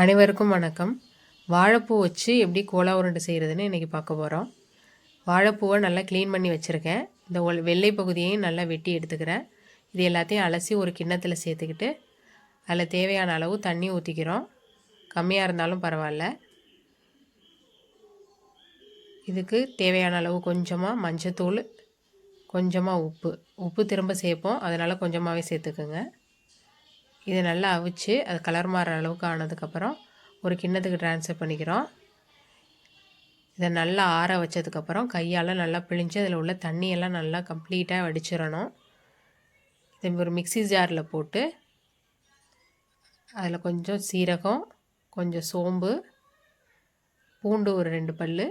அனைவருக்கும் வணக்கம். வாழைப்பூ வச்சு எப்படி கோலா உருண்டை செய்கிறதுன்னு இன்றைக்கி பார்க்க போகிறோம் வாழைப்பூவை நல்லா க்ளீன் பண்ணி வச்சுருக்கேன். இந்த ஒல் வெள்ளை பகுதியையும் நல்லா வெட்டி எடுத்துக்கிறேன். இது எல்லாத்தையும் அலசி ஒரு கிண்ணத்தில் சேர்த்துக்கிட்டு அதில் தேவையான அளவு தண்ணி ஊற்றிக்கிறோம் கம்மியாக இருந்தாலும் பரவாயில்ல. இதுக்கு தேவையான அளவு கொஞ்சமாக மஞ்சத்தூள் கொஞ்சமாக உப்பு. உப்பு திரும்ப சேர்ப்போம். அதனால் கொஞ்சமாகவே சேர்த்துக்குங்க. இதை நல்லா அவிச்சு அது கலர் மாறுற அளவுக்கு ஆனதுக்கப்புறம் ஒரு கிண்ணத்துக்கு ட்ரான்ஸ்ஃபர் பண்ணிக்கிறோம். இதை நல்லா ஆற வச்சதுக்கப்புறம் கையால் நல்லா பிழிஞ்சு அதில் உள்ள தண்ணியெல்லாம் நல்லா கம்ப்ளீட்டாக வடிச்சிடணும். இதை ஒரு மிக்சி ஜாரில் போட்டு அதில் கொஞ்சம் சீரகம் கொஞ்சம் சோம்பு பூண்டு ஒரு ரெண்டு பல்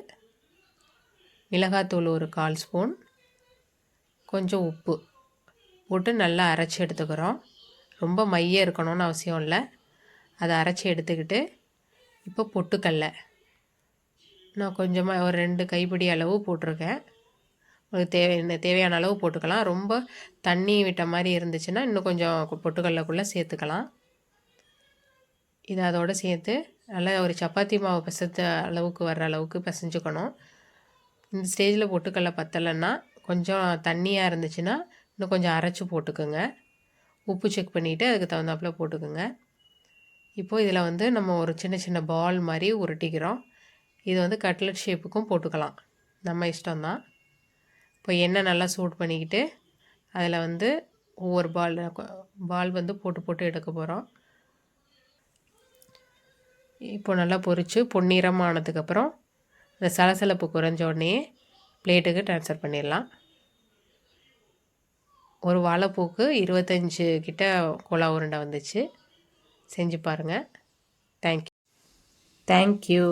மிளகாத்தூள் ஒரு கால் ஸ்பூன் கொஞ்சம் உப்பு போட்டு நல்லா அரைச்சி எடுத்துக்கிறோம். ரொம்ப மைய இருக்கணும்னு அவசியம் இல்லை. அதை அரைச்சி எடுத்துக்கிட்டு இப்போ பொட்டுக்கல்ல. நான் கொஞ்சமாக ஒரு ரெண்டு கைப்பிடி அளவு போட்டிருக்கேன். உங்களுக்கு தேவை தேவையான அளவு போட்டுக்கலாம். ரொம்ப தண்ணி விட்ட மாதிரி இருந்துச்சுன்னா இன்னும் கொஞ்சம் பொட்டுக்கடலைக்குள்ளே சேர்த்துக்கலாம். இதை அதோடு சேர்த்து நல்லா ஒரு சப்பாத்தி மாவு பிசைத்த அளவுக்கு வர்ற அளவுக்கு பிசைஞ்சுக்கணும். இந்த ஸ்டேஜில் பொட்டுக்கடலை பத்தலைன்னா கொஞ்சம் தண்ணியாக இருந்துச்சுன்னா இன்னும் கொஞ்சம் அரைச்சி போட்டுக்கோங்க. உப்பு செக் பண்ணிவிட்டு அதுக்கு தகுந்தாப்பில் போட்டுக்கோங்க. இப்போது இதில் வந்து நம்ம ஒரு சின்ன சின்ன பால் மாதிரி உருட்டிக்கிறோம். இது வந்து கட்லட் ஷேப்புக்கும் போட்டுக்கலாம். நம்ம இஷ்டம்தான். இப்போ எண்ணெய் நல்லா சூட் பண்ணிக்கிட்டு அதில் வந்து ஒவ்வொரு பால் பால் வந்து போட்டு போட்டு எடுக்க போகிறோம் இப்போ நல்லா பொரித்து பொன்னிறமானதுக்கப்புறம் இந்த சலசலப்பு குறைஞ்ச உடனே பிளேட்டுக்கு ட்ரான்ஸ்ஃபர் பண்ணிடலாம். ஒரு வாழைப்பூக்கு இருபத்தஞ்சு கிட்ட கோலா உருண்டை வந்துச்சு. செஞ்சு பாருங்கள் தேங்க்யூ தேங்க்யூ